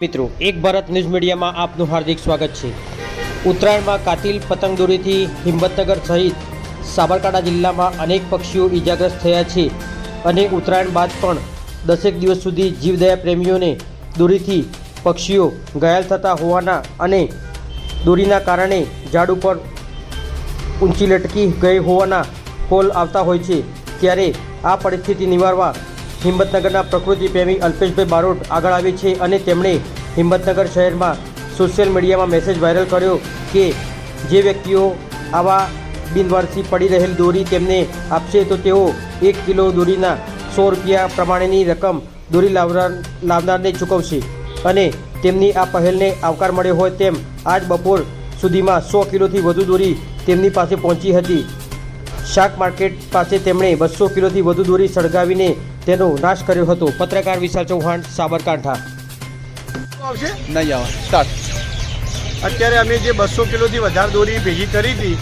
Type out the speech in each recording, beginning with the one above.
મિત્રો, એક ભારત ન્યૂઝ મીડિયામાં આપનું હાર્દિક સ્વાગત છે. ઉત્તરાયણમાં કાતિલ પતંગદોરીથી હિંમતનગર સહિત સાબરકાંઠા જિલ્લામાં અનેક પક્ષીઓ ઈજાગ્રસ્ત થયા છે અને ઉત્તરાયણ બાદ પણ દસેક દિવસ સુધી જીવદયા પ્રેમીઓને દોરીથી પક્ષીઓ ઘાયલ થતા હોવાના અને દોરીના કારણે ઝાડ ઉપર ઊંચી લટકી ગઈ હોવાના કોલ આવતા હોય છે. ત્યારે આ પરિસ્થિતિ નિવારવા હિંમતનગરના પ્રકૃતિ પ્રેમી અલ્પેશભાઈ બારોટ આગળ આવી છે અને તેમણે હિંમતનગર શહેરમાં સોશિયલ મીડિયામાં મેસેજ વાયરલ કર્યો કે જે વ્યક્તિઓ આવા બિનવારસી પડી રહેલ દોરી તેમને આપશે તો તેઓ એક કિલો દોરીના સો રૂપિયા પ્રમાણેની રકમ દોરી લાવનાર લાવનારને ચૂકવશે. અને તેમની આ પહેલને આવકાર મળ્યો હોય તેમ આજ બપોર સુધીમાં સો કિલોથી વધુ દોરી તેમની પાસે પહોંચી હતી. શાક માર્કેટ પાસે તેમણે બસો કિલોથી વધુ દોરી સળગાવીને તેનો નાશ કર્યો હતો. પત્રકાર વિશાલ ચૌહાણ સાબરકાંઠા. આવશે? નહીં આવે. સ્ટાર્ટ અત્યારે અમે જે બસો કિલોથી વધારે દોરી ભેગી કરી હતી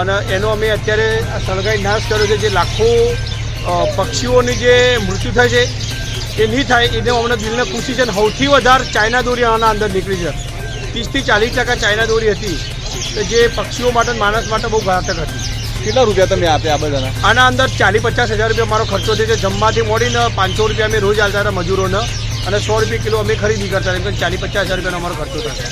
અને એનો અમે અત્યારે સળગાઈ નાશ કર્યો છે જે લાખો પક્ષીઓની જે મૃત્યુ થાય છે એ નહીં થાય એને અમને દિલને ખુશી છે અને સૌથી વધારે ચાઇના દોરી આના અંદર નીકળી છે. ત્રીસથી ચાલીસ ટકા ચાઇના દોરી હતી. કે જે પક્ષીઓ માટે માણસ માટે બહુ ઘાતક હતી. કેટલા રૂપિયા તમે આપ્યા આ બધાના? આના અંદર ચાલીસ પચાસ હજાર રૂપિયા મારો ખર્ચો થયો છે. જમવાથી મોડીને પાંચસો રૂપિયા અમે રોજ આવતા હતા મજૂરોને. અને સો રૂપિયા કિલો અમે ખરીદી કરતા હતા. ચાલીસ પચાસ હજાર રૂપિયાનો અમારો ખર્ચો થશે